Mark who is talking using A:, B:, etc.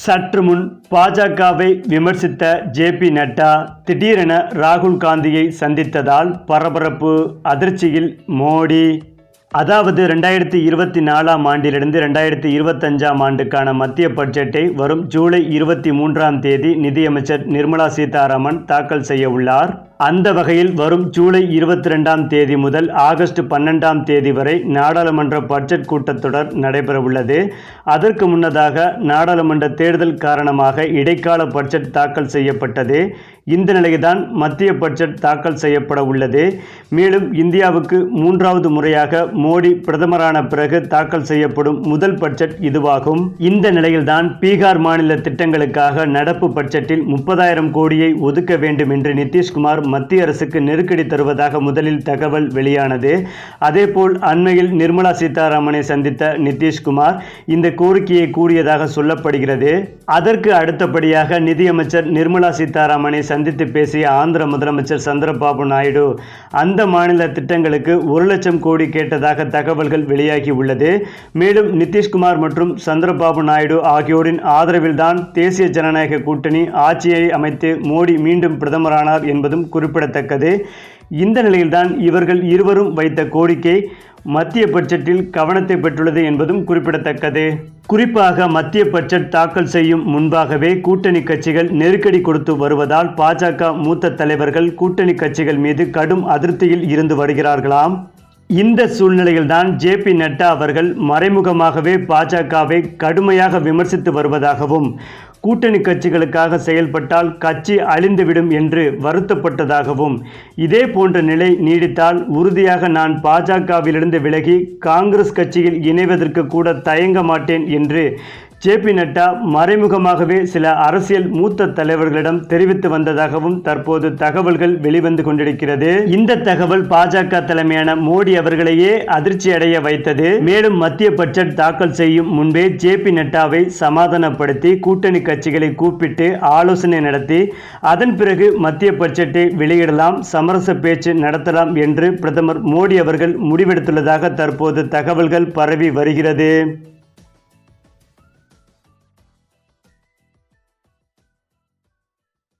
A: சற்று முன் பாஜகவை விமர்சித்த ஜேபி நட்டா திடீரென ராகுல் காந்தியை சந்தித்ததால் பரபரப்பு அதிர்ச்சியில் மோடி அதாவது ரெண்டாயிரத்தி இருபத்தி நாலாம் ஆண்டிலிருந்து ரெண்டாயிரத்தி இருபத்தஞ்சாம் ஆண்டுக்கான மத்திய பட்ஜெட்டை வரும் ஜூலை இருபத்தி மூன்றாம் தேதி நிதியமைச்சர் நிர்மலா சீதாராமன் தாக்கல் செய்ய உள்ளார். அந்த வகையில் வரும் ஜூலை இருபத்தி ரெண்டாம் தேதி முதல் ஆகஸ்ட் பன்னெண்டாம் தேதி வரை நாடாளுமன்ற பட்ஜெட் கூட்டத்தொடர் நடைபெறவுள்ளது. அதற்கு முன்னதாக நாடாளுமன்ற தேர்தல் காரணமாக இடைக்கால பட்ஜெட் தாக்கல் செய்யப்பட்டது. இந்த நிலையில்தான் மத்திய பட்ஜெட் தாக்கல் செய்யப்பட உள்ளது மேலும் இந்தியாவுக்கு மூன்றாவது முறையாக மோடி பிரதமரான பிறகு தாக்கல் செய்யப்படும் முதல் பட்ஜெட் இதுவாகும். இந்த நிலையில்தான் பீகார் மாநில திட்டங்களுக்காக நடப்பு பட்ஜெட்டில் முப்பதாயிரம் கோடியை ஒதுக்க வேண்டும் என்று நிதிஷ்குமார் மத்திய அரசுக்கு நெருக்கடி தருவதாக முதலில் தகவல் வெளியானது. அதேபோல் அண்மையில் நிர்மலா சீதாராமனை சந்தித்த நிதிஷ்குமார் இந்த கோரிக்கையை கூறியதாக சொல்லப்படுகிறது. அதற்கு அடுத்தபடியாக நிதியமைச்சர் நிர்மலா சீதாராமனை சந்தித்து பேசிய ஆந்திர முதலமைச்சர் சந்திரபாபு நாயுடு அந்த மாநில திட்டங்களுக்கு ஒரு லட்சம் கோடி கேட்டதாக தகவல்கள் வெளியாகி உள்ளது. மேலும் நிதிஷ்குமார் மற்றும் சந்திரபாபு நாயுடு ஆகியோரின் ஆதரவில்தான் தேசிய ஜனநாயக கூட்டணி ஆட்சியை அமைத்து மோடி மீண்டும் பிரதமரானார் என்பதும் குறிப்பிடத்தக்கது. இந்த நிலையில்தான் இவர்கள் இருவரும் வைத்த கோரிக்கை மத்திய பட்ஜெட்டில் கவனத்தை பெற்றுள்ளது என்பதும் குறிப்பிடத்தக்கது. குறிப்பாக மத்திய பட்ஜெட் தாக்கல் செய்யும் முன்பாகவே கூட்டணி கட்சிகள் நெருக்கடி கொடுத்து வருவதால் பாஜக மூத்த தலைவர்கள் கூட்டணி கட்சிகள் மீது கடும் அதிருப்தியில் இருந்து வருகிறார்களாம். இந்த சூழ்நிலையில்தான் ஜே பி நட்டா அவர்கள் மறைமுகமாகவே பாஜகவை கடுமையாக விமர்சித்து வருவதாகவும் கூட்டணி கட்சிகளுக்காக செயல்பட்டால் கட்சி அழிந்துவிடும் என்று வருத்தப்பட்டதாகவும் இதே போன்ற நிலை நீடித்தால் உறுதியாக நான் பாஜகவிலிருந்து விலகி காங்கிரஸ் கட்சியில் இணைவதற்கு கூட தயங்க மாட்டேன் என்று ஜே பி நட்டா மறைமுகமாகவே சில அரசியல் மூத்த தலைவர்களிடம் தெரிவித்து வந்ததாகவும் தற்போது தகவல்கள் வெளிவந்து கொண்டிருக்கிறது. இந்த தகவல் பாஜக தலைமையான மோடி அவர்களையே அதிர்ச்சி அடைய வைத்தது. மேலும் மத்திய பட்ஜெட் தாக்கல் செய்யும் முன்பே ஜே பி நட்டாவை சமாதானப்படுத்தி கூட்டணி கட்சிகளை கூப்பிட்டு ஆலோசனை நடத்தி அதன் பிறகு மத்திய பட்ஜெட்டை வெளியிடலாம் சமரச பேச்சு நடத்தலாம் என்று பிரதமர் மோடி அவர்கள் முடிவெடுத்துள்ளதாக தற்போது தகவல்கள் பரவி வருகிறது.